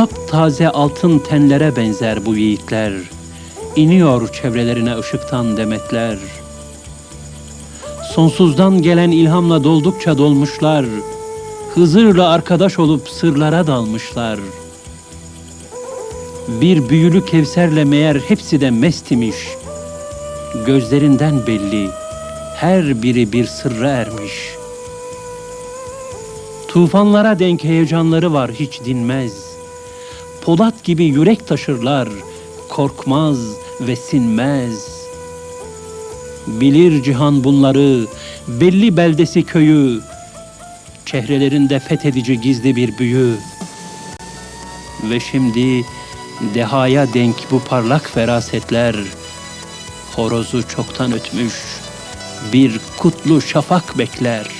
Taptaze altın tenlere benzer bu yiğitler. İniyor çevrelerine ışıktan demetler. Sonsuzdan gelen ilhamla doldukça dolmuşlar. Hızırla arkadaş olup sırlara dalmışlar. Bir büyülü kevserle meğer hepsi de mest. Gözlerinden belli, her biri bir sırra ermiş. Tufanlara denk heyecanları var hiç dinmez. Polat gibi yürek taşırlar, korkmaz ve sinmez. Bilir cihan bunları, belli beldesi köyü, çehrelerinde fethedici gizli bir büyü. Ve şimdi dehaya denk bu parlak ferasetler, horozu çoktan ötmüş, bir kutlu şafak bekler.